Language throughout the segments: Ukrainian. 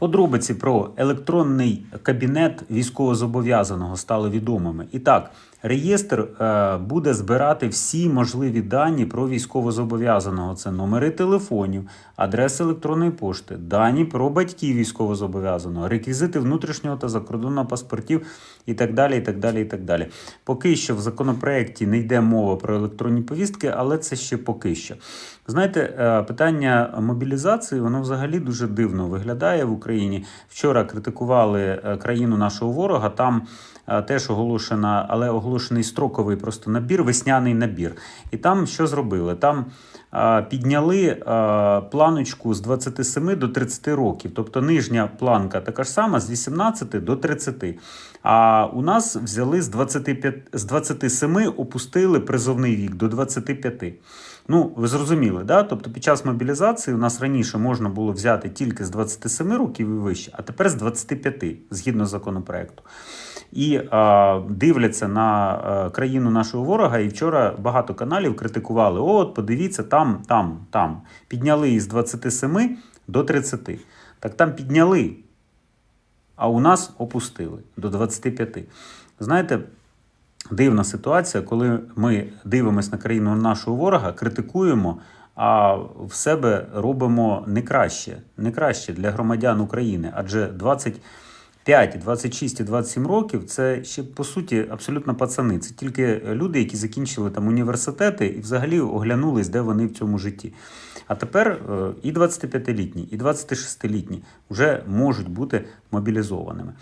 Подробиці про електронний кабінет військовозобов'язаного стали відомими. І так, реєстр е, буде збирати всі можливі дані про військовозобов'язаного. Це номери телефонів, адреси електронної пошти, дані про батьків військовозобов'язаного, реквізити внутрішнього та закордонного паспортів і так далі. і так далі, і так далі. Поки що в законопроекті не йде мова про електронні повістки, але це ще поки що. Знаєте, е, питання мобілізації воно взагалі дуже дивно виглядає в Україні. Вчора критикували е, країну нашого ворога. Там е, теж оголошена, але оголошений строковий просто набір, весняний набір. І там що зробили? Там е, підняли планочку з 27 до 30 років. Тобто нижня планка така ж сама з 18 до 30. А у нас взяли з 25, з 27 опустили призовний вік до 25. Ну, ви зрозуміли, да? Тобто під час мобілізації у нас раніше можна було взяти тільки з 27 років і вище, а тепер з 25, згідно законопроекту. І а, дивляться на а, країну нашого ворога. І вчора багато каналів критикували: от, подивіться, там, там, там. Підняли її з 27 до 30. Так там підняли, а у нас опустили до 25. Знаєте, дивна ситуація, коли ми дивимося на країну нашого ворога, критикуємо, а в себе робимо не краще, не краще для громадян України. Адже 25, 26 і 27 років це ще по суті абсолютно пацани. Це тільки люди, які закінчили там університети і взагалі оглянулись, де вони в цьому житті. А тепер е, і 25-літні, і 26-літні вже можуть бути мобілізованими.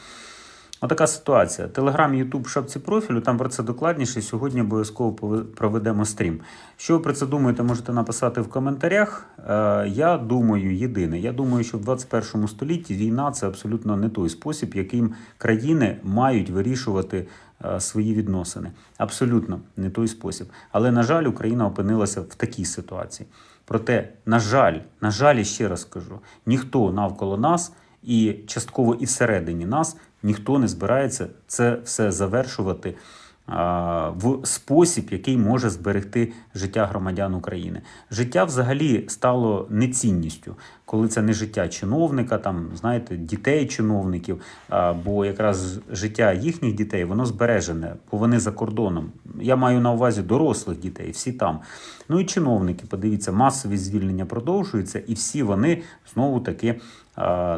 Отака ситуація. Телеграм, Ютуб, шапці профілю, там про це докладніше. Сьогодні обов'язково проведемо стрім. Що ви про це думаєте, можете написати в коментарях. Е, Я думаю, єдине. Я думаю, що в 21 столітті війна це абсолютно не той спосіб, яким країни мають вирішувати е, свої відносини. Абсолютно не той спосіб. Але, на жаль, Україна опинилася в такій ситуації. Проте, на жаль, на жаль, ще раз кажу, ніхто навколо нас і частково і всередині нас ніхто не збирається це все завершувати в спосіб, який може зберегти життя громадян України. Життя взагалі стало нецінністю, коли це не життя чиновника, там знаєте, дітей чиновників, бо якраз життя їхніх дітей воно збережене, бо вони за кордоном. Я маю на увазі дорослих дітей, всі там. Ну і чиновники, подивіться, масові звільнення продовжуються, і всі вони знову таки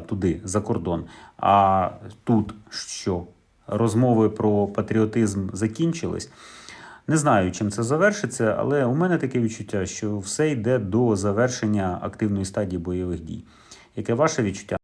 туди, за кордон. А тут що? Розмови про патріотизм закінчились. Не знаю, чим це завершиться, але у мене таке відчуття, що все йде до завершення активної стадії бойових дій. Яке ваше відчуття?